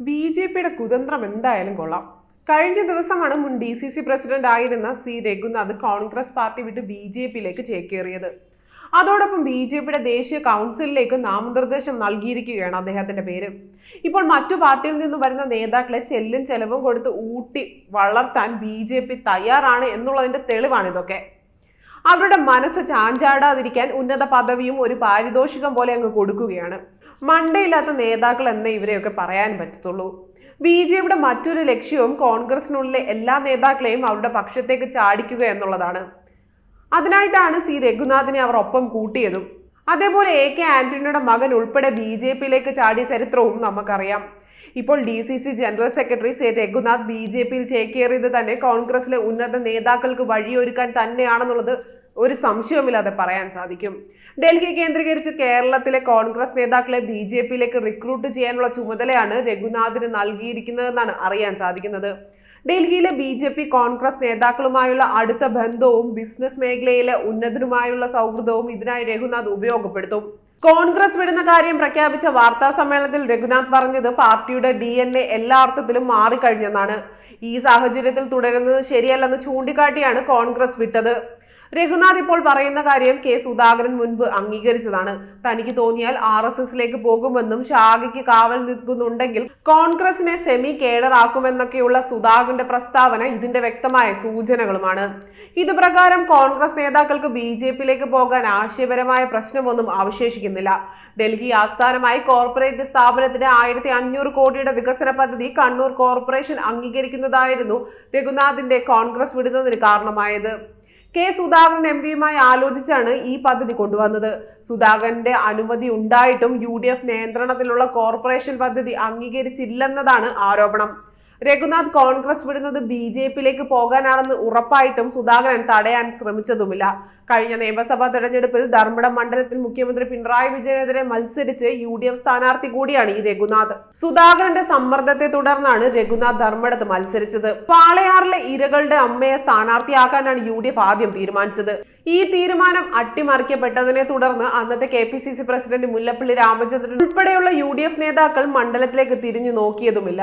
B J പിയുടെ കുതന്ത്രം എന്തായാലും കൊള്ളാം. കഴിഞ്ഞ ദിവസമാണ് മുൻ ഡി സി സി പ്രസിഡന്റ് ആയിരുന്ന സി രഘുനാഥ് കോൺഗ്രസ് പാർട്ടി വിട്ട് ബി ജെ പിയിലേക്ക് ചേക്കേറിയത്. അതോടൊപ്പം ബി ജെ പിയുടെ ദേശീയ കൗൺസിലിലേക്ക് നാമനിർദ്ദേശം നൽകിയിരിക്കുകയാണ് അദ്ദേഹത്തിന്റെ പേര്. ഇപ്പോൾ മറ്റു പാർട്ടിയിൽ നിന്ന് വരുന്ന നേതാക്കളെ ചെല്ലും ചെലവും കൊടുത്ത് ഊട്ടി വളർത്താൻ ബി ജെ പി തയ്യാറാണ് എന്നുള്ളതിന്റെ തെളിവാണ് ഇതൊക്കെ അവരുടെ മനസ്സ് ചാഞ്ചാടാതിരിക്കാൻ ഉന്നത പദവിയും ഒരു പാരിതോഷികം പോലെ അങ്ങ് കൊടുക്കുകയാണ്. മണ്ടയില്ലാത്ത നേതാക്കൾ എന്നേ ഇവരെയൊക്കെ പറയാൻ പറ്റത്തുള്ളൂ. ബി ജെ പിയുടെ മറ്റൊരു ലക്ഷ്യവും കോൺഗ്രസിനുള്ളിലെ എല്ലാ നേതാക്കളെയും അവരുടെ പക്ഷത്തേക്ക് ചാടിക്കുക എന്നുള്ളതാണ്. അതിനായിട്ടാണ് സി രഘുനാഥിനെ അവർ ഒപ്പം കൂട്ടിയതും. അതേപോലെ എ കെ ആന്റണിയുടെ മകൻ ഉൾപ്പെടെ ബി ജെ പിയിലേക്ക് ചാടിയ ചരിത്രവും നമുക്കറിയാം. ഇപ്പോൾ D C C general secretary C Raghunath B J പിയിൽ ചേക്കേറിയത് തന്നെ കോൺഗ്രസിലെ ഉന്നത നേതാക്കൾക്ക് വഴിയൊരുക്കാൻ തന്നെയാണെന്നുള്ളത് ഒരു സംശയവുമില്ലാതെ പറയാൻ സാധിക്കും. ഡൽഹി കേന്ദ്രീകരിച്ച് കേരളത്തിലെ കോൺഗ്രസ് നേതാക്കളെ ബി ജെ പിയിലേക്ക് റിക്രൂട്ട് ചെയ്യാനുള്ള ചുമതലയാണ് രഘുനാഥിന് നൽകിയിരിക്കുന്നതെന്നാണ് അറിയാൻ സാധിക്കുന്നത്. ഡൽഹിയിലെ ബി ജെ പി കോൺഗ്രസ് നേതാക്കളുമായുള്ള അടുത്ത ബന്ധവും ബിസിനസ് മേഖലയിലെ ഉന്നതരുമായുള്ള സൗഹൃദവും ഇതിനായി രഘുനാഥ് ഉപയോഗപ്പെടുത്തും. കോൺഗ്രസ് വിടുന്ന കാര്യം പ്രഖ്യാപിച്ച വാർത്താ സമ്മേളനത്തിൽ രഘുനാഥ് പറഞ്ഞത് പാർട്ടിയുടെ ഡി എൻ എ എല്ലാ അർത്ഥത്തിലും മാറിക്കഴിഞ്ഞെന്നാണ്. ഈ സാഹചര്യത്തിൽ തുടരുന്നത് ശരിയല്ലെന്ന് ചൂണ്ടിക്കാട്ടിയാണ് കോൺഗ്രസ് വിട്ടത്. രഘുനാഥ് ഇപ്പോൾ പറയുന്ന കാര്യം കെ സുധാകരൻ മുൻപ് അംഗീകരിച്ചതാണ്. തനിക്ക് തോന്നിയാൽ ആർ എസ് എസിലേക്ക് പോകുമെന്നും ശാഖയ്ക്ക് കാവൽ നിൽക്കുന്നുണ്ടെങ്കിൽ കോൺഗ്രസിനെ സെമി കേഡറാക്കുമെന്നൊക്കെയുള്ള സുധാകരന്റെ പ്രസ്താവന ഇതിന്റെ വ്യക്തമായ സൂചനകളുമാണ്. ഇതുപ്രകാരം കോൺഗ്രസ് നേതാക്കൾക്ക് ബി ജെ പിയിലേക്ക് പോകാൻ ആശയപരമായ പ്രശ്നമൊന്നും അവശേഷിക്കുന്നില്ല. ഡൽഹി ആസ്ഥാനമായി കോർപ്പറേറ്റ് സ്ഥാപനത്തിന് ആയിരത്തി അഞ്ഞൂറ് കോടിയുടെ വികസന പദ്ധതി കണ്ണൂർ കോർപ്പറേഷൻ അംഗീകരിക്കുന്നതായിരുന്നു രഘുനാഥിന്റെ കോൺഗ്രസ് വിടുന്നതിന് കാരണമായത്. കെ സുധാകരൻ എം പിയുമായി ആലോചിച്ചാണ് ഈ പദ്ധതി കൊണ്ടുവന്നത്. സുധാകരന്റെ അനുമതി ഉണ്ടായിട്ടും യു ഡി എഫ് നിയന്ത്രണത്തിലുള്ള കോർപ്പറേഷൻ പദ്ധതി അംഗീകരിച്ചില്ലെന്നതാണ് ആരോപണം. രഘുനാഥ് കോൺഗ്രസ് വിടുന്നത് ബി ജെ പിയിലേക്ക് പോകാനാണെന്ന് ഉറപ്പായിട്ടും സുധാകരൻ തടയാൻ ശ്രമിച്ചതുമില്ല. കഴിഞ്ഞ നിയമസഭാ തെരഞ്ഞെടുപ്പിൽ ധർമ്മടം മണ്ഡലത്തിൽ മുഖ്യമന്ത്രി പിണറായി വിജയനെതിരെ മത്സരിച്ച് യു ഡി എഫ് സ്ഥാനാർത്ഥി കൂടിയാണ് ഈ രഘുനാഥ്. സുധാകരന്റെ സമ്മർദ്ദത്തെ തുടർന്നാണ് രഘുനാഥ് ധർമ്മടത്ത് മത്സരിച്ചത്. പാളയാറിലെ ഇരകളുടെ അമ്മയെ സ്ഥാനാർത്ഥിയാക്കാനാണ് യു ഡി എഫ് ആദ്യം തീരുമാനിച്ചത്. ഈ തീരുമാനം അട്ടിമറിക്കപ്പെട്ടതിനെ തുടർന്ന് അന്നത്തെ K P C C president Mullappally Ramachandran ഉൾപ്പെടെയുള്ള യു ഡി എഫ് നേതാക്കൾ മണ്ഡലത്തിലേക്ക് തിരിഞ്ഞു നോക്കിയതുമില്ല.